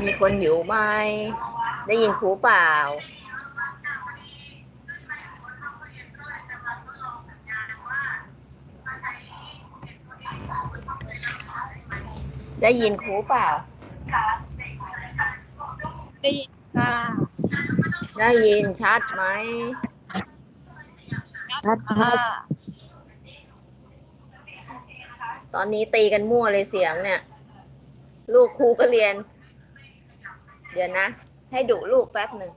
มีคนอยู่ไหม ได้ยินครูเปล่า ได้ยินครูเปล่า ได้ยินค่ะ ได้ยินชัดไหมชัดค่ะ ตอนนี้ตีกันมั่วเลยเสียงเนี่ย ลูกครูก็เรียน เดี๋ยวนะ ให้ดุลูกแป๊บหนึ่ง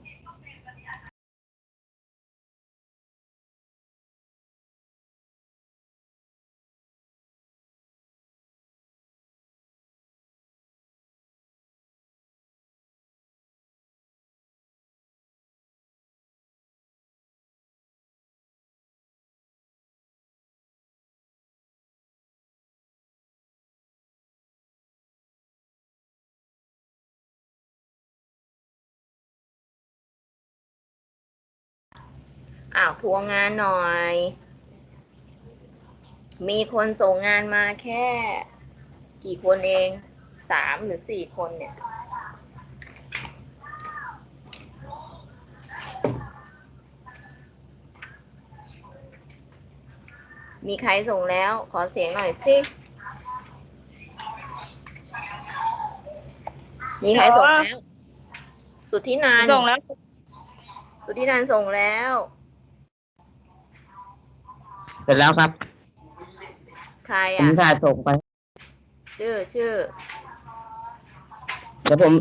อ้าวทวงงานหน่อย มีคนส่งงานมาแค่ กี่คนเองสามหรือสี่คนเนี่ย มีใครส่งแล้ว ขอเสียงหน่อยสิ มีใครส่งแล้ว สุทธินาน ส่งแล้ว สุทธินานส่งแล้ว เสร็จแล้วครับ ใครผมอะถ่ายส่งไปชื่อชื่อ เดี๋ยวผม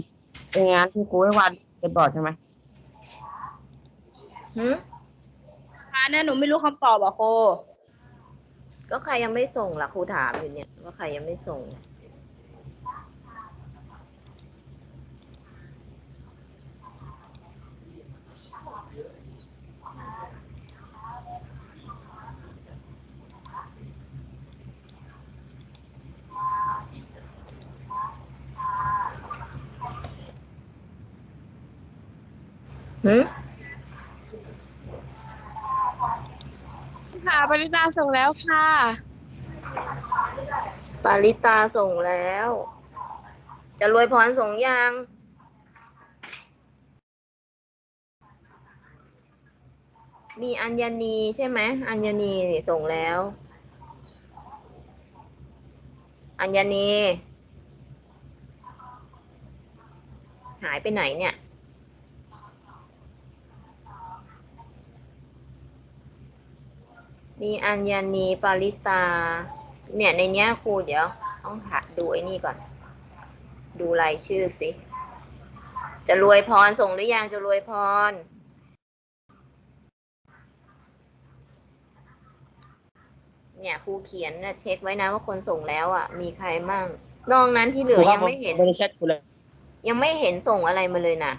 เป็นงานที่ครูให้วันเป็นบอร์ดใช่ไหมหืมค่ะเนี่ยหนูไม่รู้คำตอบอะโค ก็ใครยังไม่ส่งล่ะครูถามอยู่เนี่ย ว่าใครยังไม่ส่ง หืมค่ะปริตาส่งแล้วค่ะ ปาริตาส่งแล้ว จะรวยพรส่งยังมีอัญญนีใช่ไหมอัญญนีนี่ส่งแล้ว อัญญนีหายไปไหนเนี่ย มีอัญญานีปาริตา เนี่ยในเนี้ยครูเดี๋ยว ต้องหาดูไอ้นี่ก่อน ดูรายชื่อสิ จะรวยพรส่งหรือยังจะรวยพร เนี่ยครูเขียนนะเช็คไว้นะว่าคนส่งแล้วอะ มีใครมั่งนอกนั้นที่เหลือยังไม่เห็นไม่ได้แชทครูเลยยังไม่เห็นส่งอะไรมาเลยนะ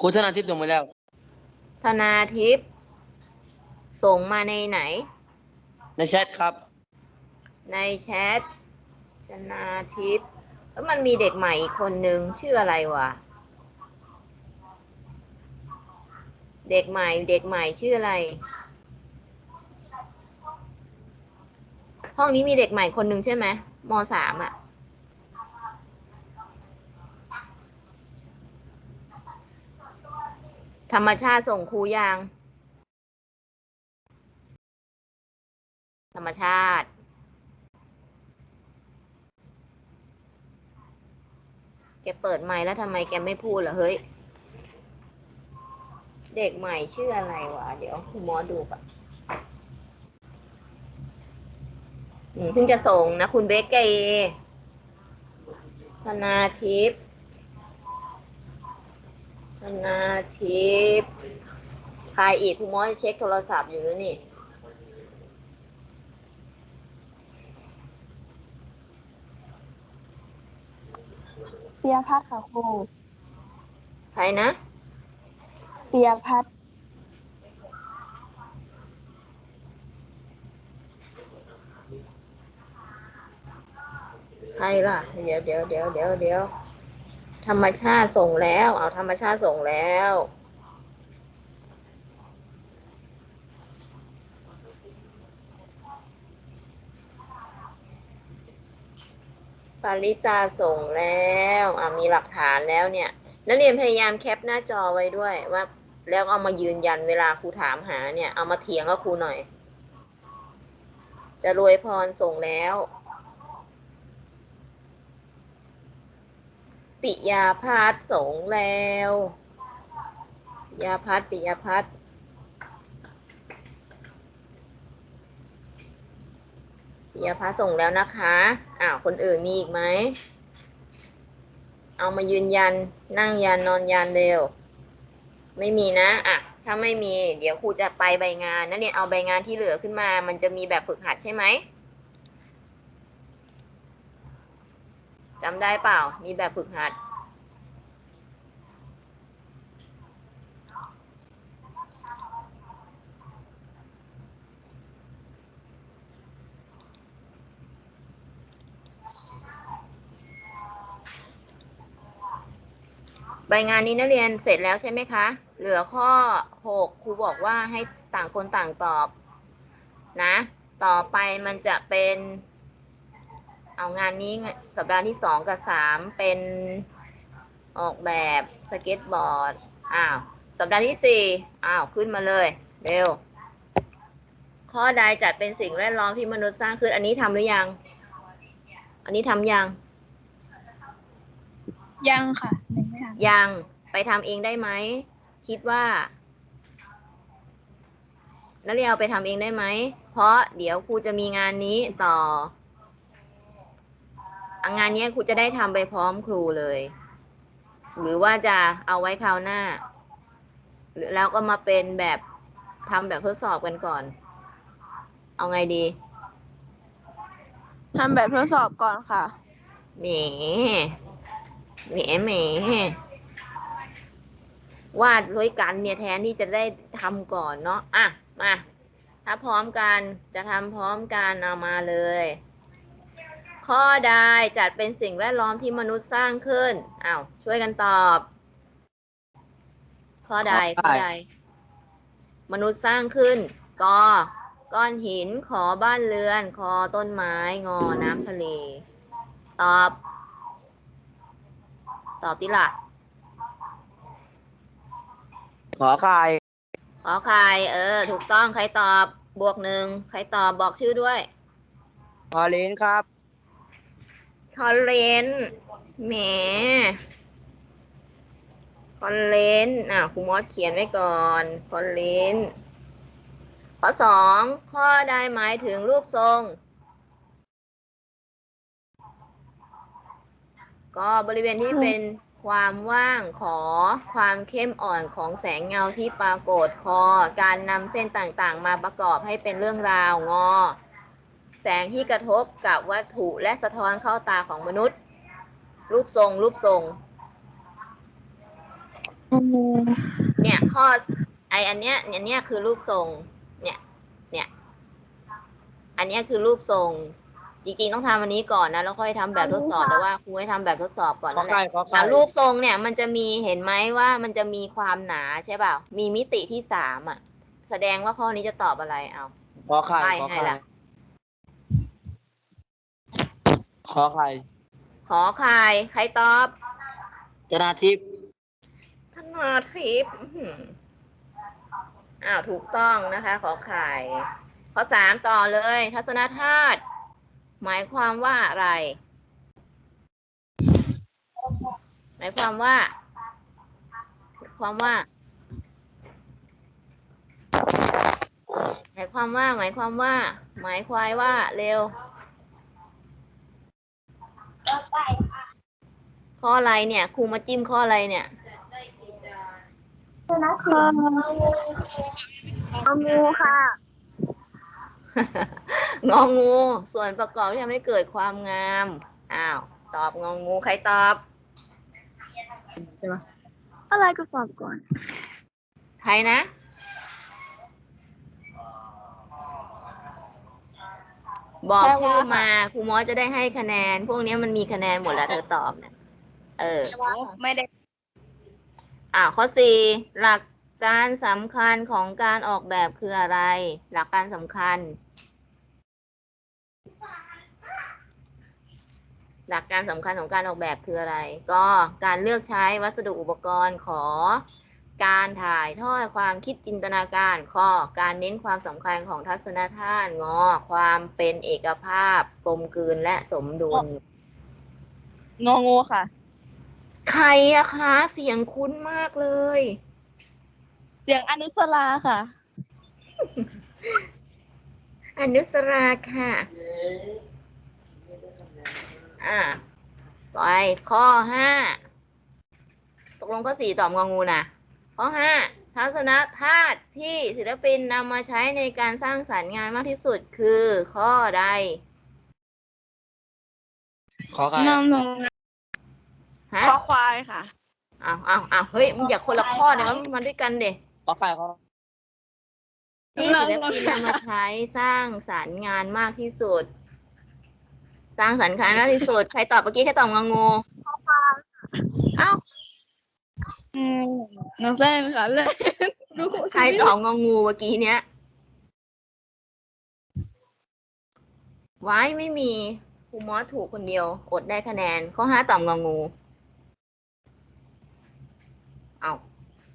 ครูธนาทิพย์ส่งมาแล้ว ธนาทิพย์ ส่งมาในไหน ในแชทครับ ในแชทชนาทิพย์แล้วมันมีเด็กใหม่อีกคนนึงชื่ออะไรวะ เด็กใหม่เด็กใหม่ชื่ออะไร ห้องนี้มีเด็กใหม่คนหนึ่งใช่ไหมมสามอะธรรมชาติส่งครูยัง ธรรมชาติ แกเปิดไมค์แล้วทำไมแกไม่พูดล่ะเฮ้ย เด็กใหม่ชื่ออะไรวะ เดี๋ยวคุณหมอดูก่อนอืมเพิ่งจะส่งนะ คุณเบกเกธนาทิพย์ธนาทิพย์ใครอีกคุณหมอจะเช็คโทรศัพท์อยู่นี่ เปียพัฒน์ค่ะครูใครนะ เปียพัฒน์ใครล่ะ เดี๋ยวเดี๋ยวเดี๋ยวเดี๋ยวเดี๋ยวธรรมชาติส่งแล้ว เอาธรรมชาติส่งแล้ว ปาริตาส่งแล้วอ่ามีหลักฐานแล้วเนี่ย นักเรียนพยายามแคปหน้าจอไว้ด้วยว่า แล้วเอามายืนยันเวลาครูถามหาเนี่ย เอามาเถียงกับครูหน่อย จะรวยพรส่งแล้ว ปิยาพัฒส่งแล้ว ปิยาพัฒปิยาพัฒ ปิยาพัฒส่งแล้วนะคะอ้าวคนอื่นมีอีกไหม เอามายืนยันนั่งยันนอนยันเร็ว ไม่มีนะอะถ้าไม่มี เดี๋ยวครูจะไปใบงานนักเรียนเอาใบงานที่เหลือขึ้นมา มันจะมีแบบฝึกหัดใช่ไหมจำได้เปล่า มีแบบฝึกหัด ใบงานนี้นักเรียนเสร็จแล้วใช่ไหมคะ เหลือข้อหกครูบอกว่าให้ต่างคนต่างตอบนะ ต่อไปมันจะเป็น เอางานนี้สัปดาห์ที่สองกับสามเป็นออกแบบสเก็ตบอร์ด อ้าว สัปดาห์ที่สี่อ้าว ขึ้นมาเลย เร็ว ข้อใดจัดเป็นสิ่งแวดล้อมที่มนุษย์สร้างขึ้น อันนี้ทำหรือยัง อันนี้ทำยัง ยังค่ะ ยังไม่ทันยังไปทำเองได้ไหม คิดว่านักเรียนเอาไปทำเองได้ไหม เพราะเดี๋ยวครูจะมีงานนี้ต่ออะงานเนี้ยครูจะได้ทำไปพร้อมครูเลย หรือว่าจะเอาไว้คราวหน้าหรือแล้วก็มาเป็นแบบทำแบบทดสอบกันก่อน เอาไงดีทำแบบทดสอบก่อนค่ะ แหม แหมแหม วาดด้วยกันเนี่ยแทนที่จะได้ทำก่อนเนาะอะมาถ้าพร้อมกันจะทำพร้อมกันเอามาเลย ข้อใดจัดเป็นสิ่งแวดล้อมที่มนุษย์สร้างขึ้นอ้าวช่วยกันตอบ ข้อใดข้อใด มนุษย์สร้างขึ้นกอก้อนหินขอบ้านเรือนคอต้นไม้งอน้ำทะเล ตอบ ตอบดิล่ะ ขอใครขอใครเออ ถูกต้องใครตอบบวกหนึ่งใครตอบบอกชื่อด้วยพอเลนครับคอนเลนแหมคอนเลนอะครูมอสเขียนไว้ก่อนคอนเลนข้อสองข้อใดหมายถึงรูปทรง ก็บริเวณที่เป็น ความว่างขอ ความเข้มอ่อนของแสงเงาที่ปรากฏคอ การนำเส้นต่างๆ มาประกอบให้เป็นเรื่องราวนอแสงที่กระทบกับวัตถุและสะท้อนเข้าตาของมนุษย์ รูปทรง รูปทรง เนี่ยข้อไออันเนี้ยเนี่ยเนี่ยคือรูปทรง เนี่ย เนี่ย อันเนี้ยคือรูปทรง จริงๆต้องทำอันนี้ก่อนนะแล้วค่อยทำแบบทดสอบแต่ว่าครูให้ทำแบบทดสอบก่อนขอนั่นแหใครละขอใครอะรูปทรงเนี่ยมันจะมีเห็นไหมว่ามันจะมีความหนาใช่เปล่ามีมิติที่สามอะ แสดงว่าข้อนี้จะตอบอะไรเอา ขอใครใครขอให้ใครล่ะ ขอใครขอใครใครตอบจนาทิพย์ธนาทิพย์อื้อหืออ้าวถูกต้องนะคะ ขอไข่ข้อสามต่อเลย ทัศนธาตุ หมายความว่าอะไร หมายความว่า ความว่า หมายความว่า หมายความว่า หมายควายว่าเร็วข้ออะไรเนี่ยครูมาจิ้มข้ออะไรเนี่ยค่ะเอางูค่ะ งองู ส่วนประกอบที่ทำให้เกิดความงาม อ้าว ตอบงองู ใครตอบอะไรก็ตอบก่อน ใครนะ บอกชื่อมาครูมอสจะได้ให้คะแนน พวกนี้มันมีคะแนนหมดแล้วเธอตอบเนี่ยเออ ไม่ได้ อ่าข้อสี่หลักการสำคัญของการออกแบบคืออะไร หลักการสำคัญ หลักการสำคัญของการออกแบบคืออะไร ก็การเลือกใช้วัสดุอุปกรณ์ขอ การถ่ายทอดความคิดจินตนาการข้อการเน้นความสำคัญของทัศนทานงอ ความเป็นเอกภาพ กลมกลืนและสมดุล งองูค่ะ ใครอะคะเสียงคุ้นมากเลย เสียงอนุสราค่ะ อนุสราค่ะ อ่าไปข้อห้าตกลงข้อสี่ตอบงองูนะข้อห้าทัศนธาตุที่ศิลปินนำมาใช้ในการสร้างสรรค์งานมากที่สุดคือข้อใด ขอไข่น้ำนมฮะคอควายค่ะอ้าวอ้าวอ้าวเฮ้ยมึงอย่าคนละข้อเนี่ยมันมาด้วยกันเด็ขอไข่ขอที่ศิลปินนำมาใช้สร้างสรรค์งานมากที่สุด สร้างสรรค์งานมากที่สุด ใครตอบเมื่อกี้ใครตอบงองูเอ้าอืมน้องแฟนค่ะเลยดูใครตอบงองูเมื่อกี้เนี้ยไว้ไม่มีครูมอสถูกคนเดียว อดได้คะแนน ข้อห้าตอบงองู เอา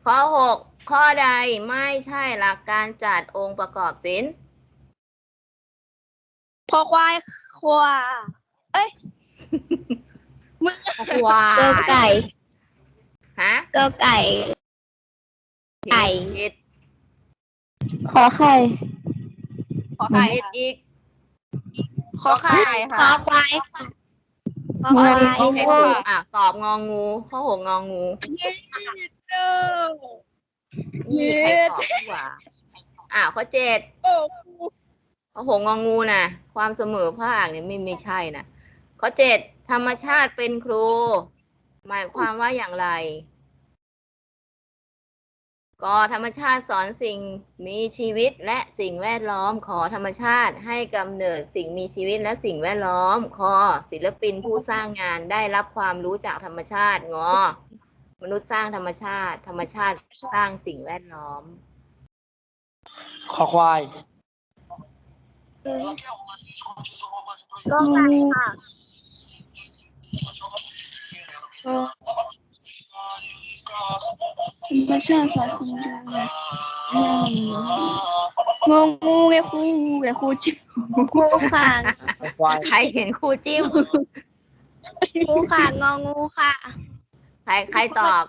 ข้อหกข้อใดไม่ใช่หลักการจัดองค์ประกอบศิลป์ คอควายควาเอ้ยมึงควาก็ไก่ยฮะก็ไก่ ไก่ผิดขอไข่ขอไข่ผิดค่ะอีกขอไข่ขอค่ะควายค่ะขอข้อควานี้ยข้อหกอะตอบงองูข้อหกงองูเด้อนี่ใครตอบดีกว่าอะข้อเจ็ดโอ้ ข้อหกงองูนะความเสมอภาคเนี่ยไม่ไม่ใช่นะข้อเจ็ดธรรมชาติเป็นครู หมายความว่าอย่างไร ก็ธรรมชาติสอนสิ่งมีชีวิตและสิ่งแวดล้อม ขอธรรมชาติให้กำเนิดสิ่งมีชีวิตและสิ่งแวดล้อมคอศิลปินผู้สร้างงานได้รับความรู้จากธรรมชาติงอมนุษย์สร้างธรรมชาติ ธรรมชาติสร้างสิ่งแวดล้อม ขอควาย ก็ไก่ค่ะไม่ใช่สอนคนเดียวงงงูไงครูไงครูจิ๊บครูค่ะขอควายใครเห็นครูจิ้มครูค่ะงองูค่ะ ใครใครตอบ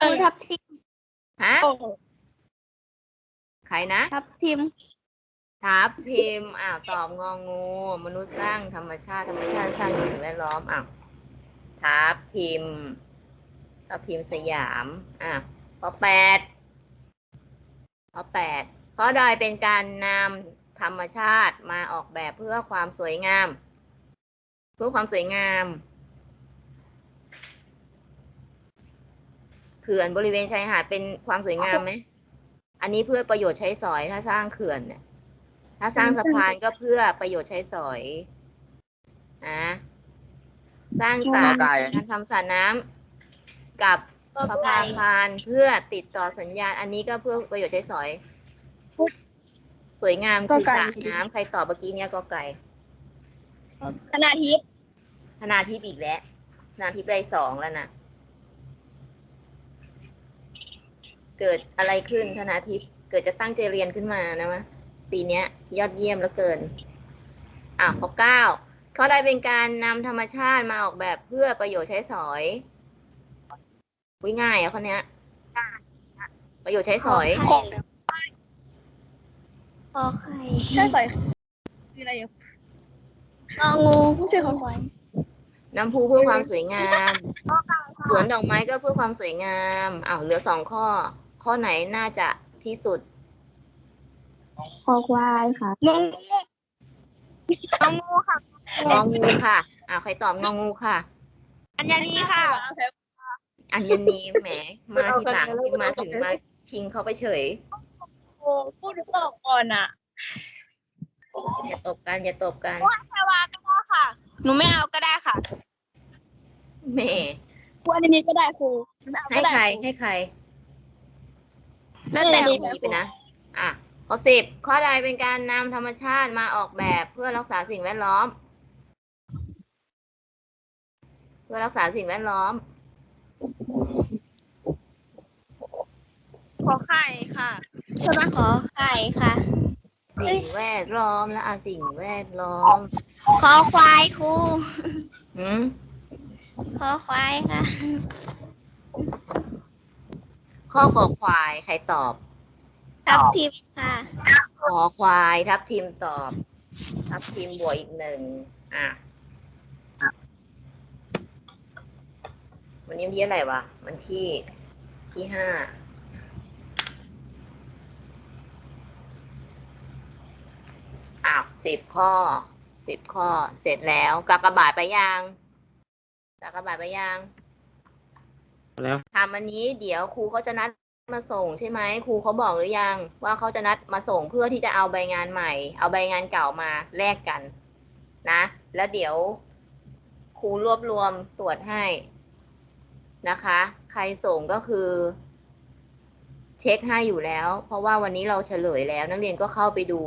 ครูทับทิมฮะโอ้ใครนะทับทิม ทับทีมอ้าวตอบงองู มนุษย์สร้างธรรมชาติธรรมชาติสร้างสิ่งแวดล้อมอ้าวทับทีมทับทีมสยามอะข้อแปดข้อแปดข้อใดเป็นการนำธรรมชาติมาออกแบบเพื่อความสวยงาม เพื่อความสวยงามเขื่อนบริเวณชายหาดเป็นความสวยงามไหม อันนี้เพื่อประโยชน์ใช้สอยถ้าสร้างเขื่อนเนี่ย ถ้าสร้างสะพานก็เพื่อประโยชน์ใช้สอยนะสร้างสระไก่การทำสระน้ำกับสะพานพานเพื่อติดต่อสัญญาณ อันนี้ก็เพื่อประโยชน์ใช้สอย สวยงามคือสระน้ำใครตอบเมื่อกี้เนี่ยก็ไก่ขนาดทิพย์ธนาทิพย์อีกแล้วธนาทิพย์ได้สองแล้วนะเกิดอะไรขึ้นธนาทิพย์เกิดจะตั้งใจเรียนขึ้นมานะมะ ปีเนี้ยยอดเยี่ยมแล้วเกิน อะข้อเก้าข้อใดเป็นการนำธรรมชาติมาออกแบบเพื่อประโยชน์ใช้สอยวิง่ายอะข้อเนี้ย ประโยชน์ใช้สอยขอไข่ขอไข่ใช่ใส่คืออะไรอยู่งองูไม่ใช่ขอควายน้ำพุเพื่อความสวยงาม สวนดอกไม้ก็เพื่อความสวยงามอ้าวเหลือสองข้อ ข้อไหนน่าจะที่สุด ขอควายค่ะงงงองูค่ะอ้าวใครตอบงองูค่ะ อัญญานีค่ะ อัญญนีแหมมาทีหลังที่มาถึงมาชิงเขาไปเฉยโอ้พูดถึงตอบก่อนอะอย่าตบกันอย่าตบกันแพรวาก็ได้ค่ะ หนูไม่เอาก็ได้ค่ะแหมครูอันนี้ก็ได้ครูไม่เอาให้ก็ได้ใครให้ใคร แล้วแต่ดีไปนะ อะ ข้อสิบข้อใดเป็นการนำธรรมชาติมาออกแบบเพื่อรักษาสิ่งแวดล้อมพื่อรักษาสิ่งแวดล้อม ขอไข่ค่ะใช่ไหมขอไข่ค่ะ สิ่งแวดล้อมและอาสิ่งแวดล้อม ขอควายครูหืมขอควายค่ะ ข้อขอควายใครตอบ ทับทิมค่ะขอควายทับทีมตอบ ทับทีมบวกอีกหนึ่งอะวันนี้วันที่อะไรวะวันที่ที่ห้าอ้าวสิบข้อสิบข้อ เสร็จแล้วกากบาทไปยังกากบาทไปยังแล้วทำอันนี้เดี๋ยวครูเขาจะนัด มาส่งใช่ไหมครูเขาบอกหรือยัง ว่าเขาจะนัดมาส่งเพื่อที่จะเอาใบงานใหม่ เอาใบงานเก่ามาแลกกัน นะ แล้วเดี๋ยวครูรวบรวมตรวจให้นะคะ ใครส่งก็คือ เช็คให้อยู่แล้ว เพราะว่าวันนี้เราเฉลยแล้ว นักเรียนก็เข้าไปดู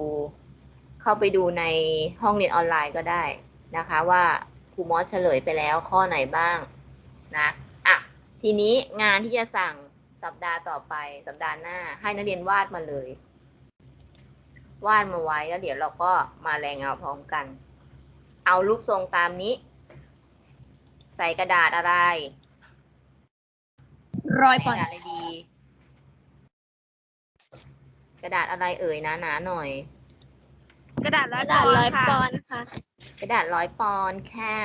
เข้าไปดูในห้องเรียนออนไลน์ก็ได้นะคะ ว่าครูมอสเฉลยไปแล้วข้อไหนบ้างนะอะทีนี้งานที่จะสั่ง สัปดาห์ต่อไปสัปดาห์หน้า ให้นักเรียนวาดมาเลย วาดมาไว้แล้วเดี๋ยวเราก็มาแรงเอาพร้อมกัน เอารูปทรงตามนี้ ใส่กระดาษอะไรร้อยใส่ปกอนระดาษอะไรดี กระดาษอะไรเอ่ยนะหนาหน่อย กระดาษกร้อยระดาษร้อยค่ะปอนด์ค่ะกระดาษร้อยปอนด์แค่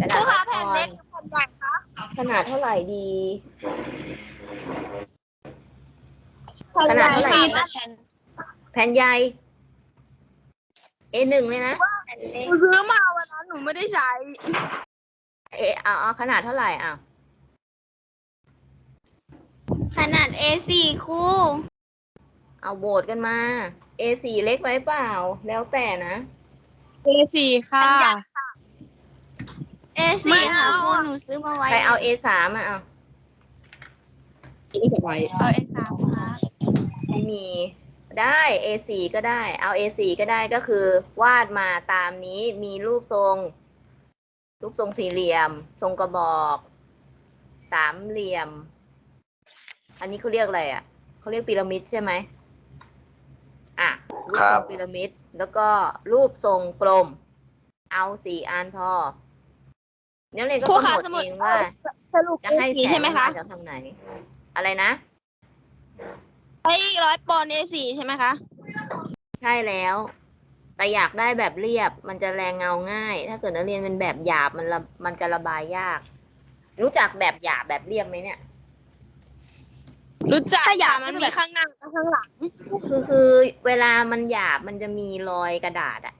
กระคดารูษร้อยปอคะแผ่นเล็นกด์กับแผ่นใหญ่คะขนาดเท่าไหร่ดี ขนาดเท่าไหร่ค่ะดีแผ่นใหญ่ A หนึ่งเลยนะแผ่นเล็กหนูซื้อมาวันนั้นหนูไม่ได้ใช้ เอเอาเอาขนาดเท่าไหร่อะขนาด A4 ครูเอาโบทกันมา A4 เล็กไว้เปล่า แล้วแต่นะ A4 ค่ะ A4 ไม่ค่ะเอาครูอะหนูซื้อมาไว้ ใครเอา A3 อะเอา ไว้เอา A3 ค่ะไม่มีได้ A4 ก็ได้ เอา A4 ก็ได้ก็คือ วาดมาตามนี้มีรูปทรง รูปทรงสี่เหลี่ยม ทรงกระบอก สามเหลี่ยม อันนี้เขาเรียกอะไรอะเขาเรียกพีระมิดใช่ไหมอะรูปครัทรบงพีระมิด แล้วก็รูปทรงกลม เอาสี่อันพอนักเรียนก็ครูกำคะหนดสมุดเองว่า สรุปจะให้ A4 แสใช่งไหมมันคะมาจากทางไหน อะไรนะไอ้ร้อยปอนด์ A4 ใช่ไหมคะ ใช่แล้ว แต่อยากได้แบบเรียบ มันจะแรงเงาง่าย ถ้าเกิดนักเรียนเป็นแบบหยาบมันระมันจะระบายยาก รู้จักแบบหยาบแบบเรียบไหมเนี่ย รู้จักค่ะมันมีข้างหน้ากับข้างหลัง คือคือเวลามันหยาบมันจะมีรอยกระดาษอะ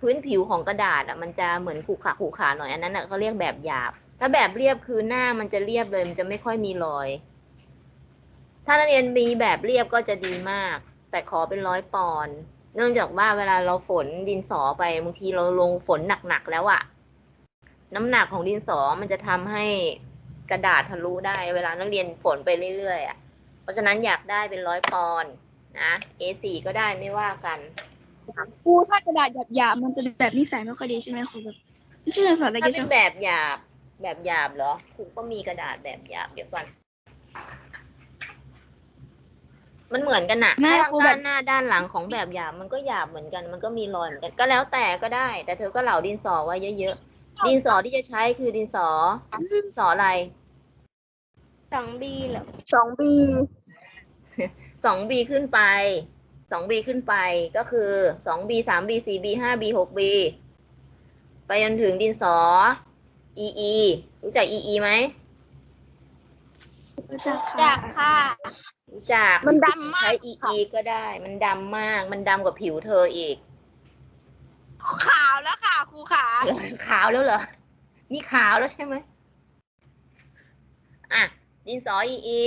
พื้นผิวของกระดาษอะมันจะเหมือนขรุขระขรุขระหน่อยอันนั้นอะเขาเรียกแบบหยาบ ถ้าแบบเรียบคือหน้ามันจะเรียบเลย มันจะไม่ค่อยมีรอย ถ้านักเรียนมีแบบเรียบก็จะดีมาก แต่ขอเป็นร้อยปอนด์เนื่องจากว่าเวลาเราฝนดินสอไปบางทีเราลงฝนหนักๆแล้วอะน้ำหนักของดินสอมันจะทำให้กระดาษทะลุได้ เวลานักเรียนฝนไปเรื่อยๆอะเพราะฉะนั้นอยากได้เป็นร้อยปอนด์นะ A4 ก็ได้ไม่ว่ากันครูถ้ากระดาษหยาบๆมันจะแบบนิสัยไม่ค่อยดีใช่ไหมครูแบบไม่ใช่สอนอะไรถ้ากันเป็ใช่นไหมแบบหยาบ แบบหยาบเหรอครูก็มีกระดาษแบบหยาบเดี๋ยวก่อน มันเหมือนกันนะแม่ด้านครูแบด้าบนหน้าด้านหลังของแบบหยาบมันก็หยาบเหมือนกัน มันก็มีรอยเหมือนกันก็แล้วแต่ก็ได้ แต่เธอก็เหลาดินสอไว้เยอะๆดินสอที่จะใช้คือดินสอดินสออะไร สองบีเหรอสองปีสองบีขึ้นไป สองบีขึ้นไปก็คือสองบีสามบีสี่บีห้าบีหกบีไปจนถึงดินสอ อีอีรู้จักอีอีไหมรู้จักจากค่ะ รู้จักมันดำมาก ใช้อีอีก็ได้ มันดำมาก มันดำกว่าผิวเธออีก ขาวแล้วค่ะครูขาเหรอขาวแล้วเหรอ นี่ขาวแล้วใช่ไหมอะ ดินสออีอี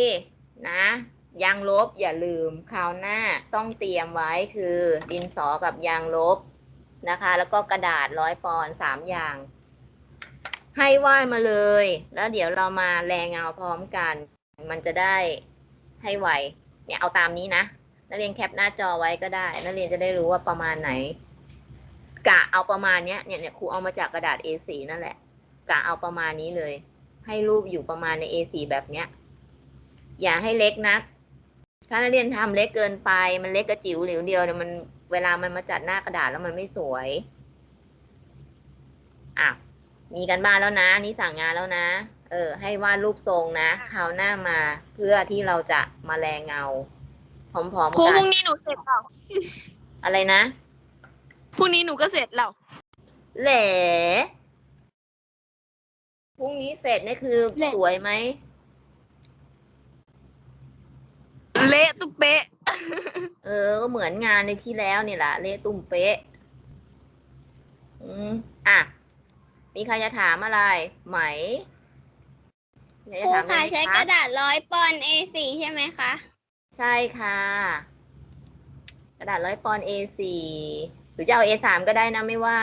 นะยางลบอย่าลืมคราวหน้าต้องเตรียมไว้คือ ดินสอกับยางลบนะคะ แล้วก็กระดาษร้อยปอนด์สามอย่าง ให้วาดมาเลย แล้วเดี๋ยวเรามาแรงเงาพร้อมกัน มันจะได้ให้ไว เนี่ยเอาตามนี้นะ นักเรียนแคปหน้าจอไว้ก็ได้ นักเรียนจะได้รู้ว่าประมาณไหน กะเอาประมาณเนี้ย เนี่ยเนี่ยครูเอามาจากกระดาษ A4 นั่นแหละ กะเอาประมาณนี้เลย ให้รูปอยู่ประมาณใน A4 แบบเนี้ย อย่าให้เล็กนัก ถ้านักเรียนทำเล็กเกินไป มันเล็กกระจิ๋วหลิวเดียวเนี่ยมัน เวลามันมาจัดหน้ากระดาษแล้วมันไม่สวย อะ มีกันบ้านแล้วนะ นี่สั่งงานแล้วนะ เออ ให้วาดรูปทรงนะคราวหน้ามาเพื่อที่เราจะมาแลเงาพร้อมครูๆพกัรุ่นงนี้หนูเสร็จแล้วอะไรนะพรุ่งนี้หนูก็เสร็จแล้วแหละพรุ่งนี้เสร็จนี่คือแหละสวยไหมเละตุ๊เป๊ะ เออ ก็เหมือนงานในที่แล้วนี่แหละเละตุ้มเป๊ะ อืมอะ มีใครจะถามอะไรไหมมีครูใรจถามอค่ะไรไหมใช้กระดาษร้อยปอนด์ A4 ใช่ไหมคะ ใช่ค่ะ กระดาษร้อยปอนด์ A4 หรือจะเอา A3 ก็ได้นะไม่ว่า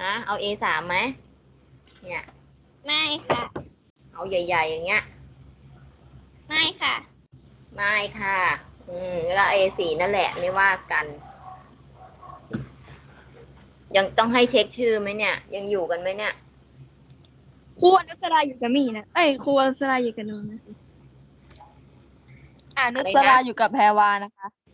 ฮะเอา A3 ไหมเนี่ย ไม่ค่ะ เอาใหญ่ ๆ อย่างเงี้ย ไม่ค่ะ ไม่ค่ะ อืมแล้วก็ A4 นั่นแหละไม่ว่ากัน ยังต้องให้เช็คชื่อไหมเนี่ย ยังอยู่กันไหมเนี่ยครูอนุสราอยู่กับมี่นะ เอ้ยครูอนุสราอยู่กับหนูนะอ่านุอะไรสนะราอยู่กับแพรวานะคะ